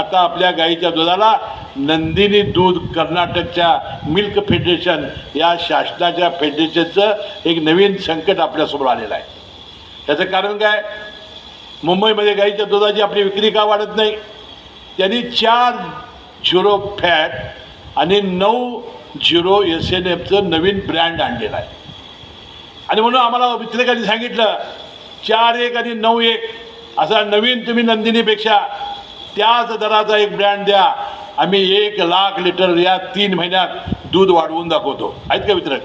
आता आपल्या गाईच्या दुधाला नंदिनी दूध कर्नाटकच्या मिल्क फेडरेशन या शासनाच्या फेडरेशनचं एक नवीन संकट आपल्यासमोर आलेलं आहे. त्याचं कारण काय? मुंबईमध्ये गाईच्या दुधाची आपली विक्री का वाढत नाही? त्यांनी चार झिरो फॅट आणि नऊ झिरो एस एन एफचं नवीन ब्रँड आणलेलं आहे. आणि म्हणून आम्हाला वितरकांनी सांगितलं चार एक आणि नऊ एक असा नवीन तुम्ही नंदिनीपेक्षा त्याच दराचा एक ब्रँड द्या. आम्ही एक लाख लिटर या तीन महिन्यात दूध वाढवून दाखवतो. आहेत का वितरक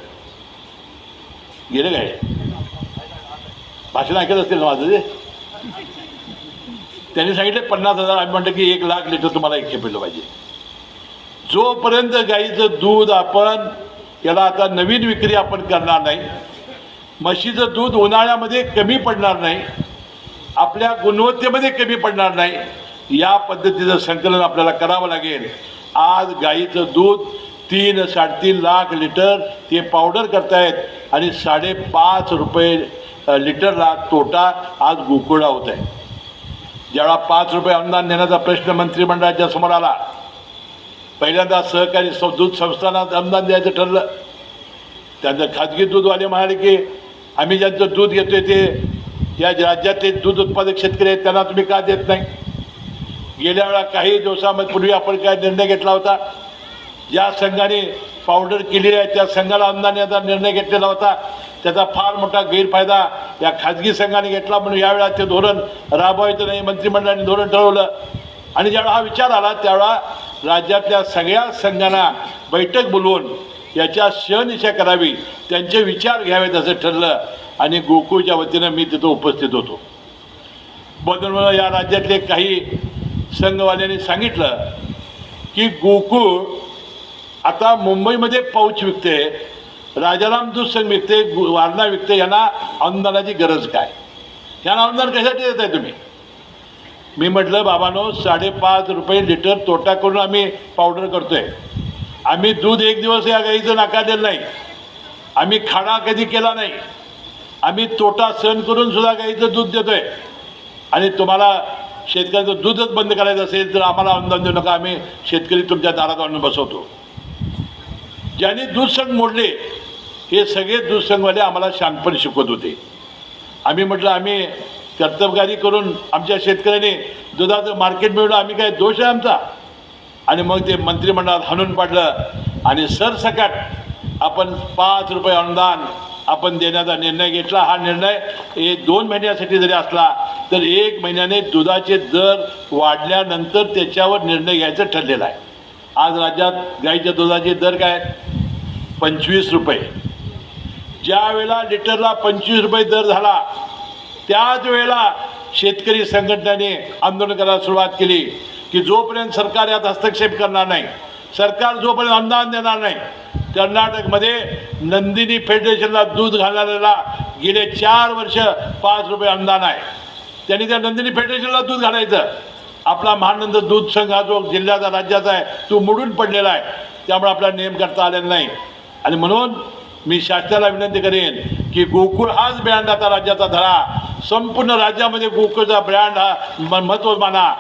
गेले काय भाषण ऐकत असतील ना माझं ते त्यांनी सांगितले पन्नास हजार. आम्ही म्हणतो की एक लाख लिटर तुम्हाला एक खेपेलं पाहिजे. जोपर्यंत गाईचं दूध आपण याला आता नवीन विक्री आपण करणार नाही म्हशीचं दूध उन्हाळ्यामध्ये कमी पडणार नाही आपल्या गुणवत्तेमध्ये कमी पडणार नाही या पद्धतीचं संकलन आपल्याला करावं लागेल. आज गाईचं दूध तीन साडेतीन लाख लिटर ते पावडर करतायत आणि साडेपाच रुपये लिटरला तोटा आज गोकुळा होत आहे ज्यावेळा पाच रुपये अनुदान देण्याचा प्रश्न मंत्रिमंडळाच्या समोर आला पहिल्यांदा सहकारी स दूध संस्थानात अनुदान द्यायचं ठरलं. त्यांचं खाजगी दूधवाले म्हणाले की आम्ही ज्यांचं दूध घेतोय ते या राज्यातले दूध उत्पादक शेतकरी आहेत त्यांना तुम्ही का देत नाही? गेल्या वेळा काही दिवसामध्ये पूर्वी आपण काय निर्णय घेतला होता? ज्या संघाने पावडर केलेली आहे त्या संघाला अनुदानाचा निर्णय घेतलेला होता. त्याचा फार मोठा गैरफायदा या खाजगी संघाने घेतला म्हणून यावेळा ते धोरण राबवायचं नाही मंत्रिमंडळाने धोरण ठरवलं. आणि ज्यावेळा हा विचार आला त्यावेळा राज्यातल्या सगळ्या संघांना बैठक बोलवून याच्या शहनिशा करावी त्यांचे विचार घ्यावेत असं ठरलं. आणि गोकुळच्या वतीनं मी तिथं उपस्थित होतो. बदल या राज्यातले काही संघवाल्याने सांगितलं की गोकुळ आता मुंबईमध्ये पाऊच विकते राजाराम दूध संघ विकते गु- वारणा विकते यांना अनुदानाची गरज काय? यांना अनुदान कशासाठी देत आहे तुम्ही? मी म्हटलं बाबानो साडेपाच रुपये लिटर तोटा करून आम्ही पावडर करतोय. आम्ही दूध एक दिवस या गाईचं नाकारलेलं नाही. आम्ही खाडा कधी केला नाही. आम्ही तोटा सहन करून सुद्धा गाईचं दूध देतोय. आणि तुम्हाला शेतकऱ्याचं दूधच बंद करायचं असेल तर आम्हाला अनुदान देऊ नका. आम्ही शेतकरी तुमच्या दारात आणून बसवतो. ज्यांनी दूध संघ मोडले हे सगळे दूध संघवाले आम्हाला शांतपणे शिकवत होते. आम्ही म्हटलं आम्ही कर्तबगारी करून आमच्या शेतकऱ्याने दुधाचं मार्केट मिळवलं. आम्ही काय दोष आहे आमचा? आणि मग ते मंत्रिमंडळात हाणून पाडलं. आणि सरसकट आपण पाच रुपये अनुदान आपण देण्याचा निर्णय घेतला. हा निर्णय हे दोन महिन्यासाठी जरी असला तर एक महिन्याने दुधाचे दर वाढल्यानंतर त्याच्यावर निर्णय घ्यायचं ठरलेला आहे. आज राज्यात गाईच्या दुधाचे दर काय पंचवीस रुपये. ज्या वेळेला लिटरला पंचवीस रुपये दर झाला त्याच वेळेला शेतकरी संघटनेने आंदोलन करायला सुरुवात केली की जोपर्यंत सरकार यात हस्तक्षेप करणार नाही सरकार जोपर्यंत अनुदान देणार नाही कर्नाटकमध्ये नंदिनी फेडरेशनला दूध घालणाऱ्याला गेले चार वर्ष पाच रुपये अनुदान आहे. त्यांनी त्या नंदिनी फेडरेशनला दूध घालायचं. आपला महानंद दूध संघ हा जो जिल्ह्याचा राज्याचा आहे तो मोडून पडलेला आहे. त्यामुळे आपला नेम करता आलेला नाही. आणि म्हणून मी शासनाला विनंती करेन की गोकुळ हाच ब्रँड आता राज्याचा धरा. संपूर्ण राज्यामध्ये गोकुळचा ब्रँड हा महत्त्व माना.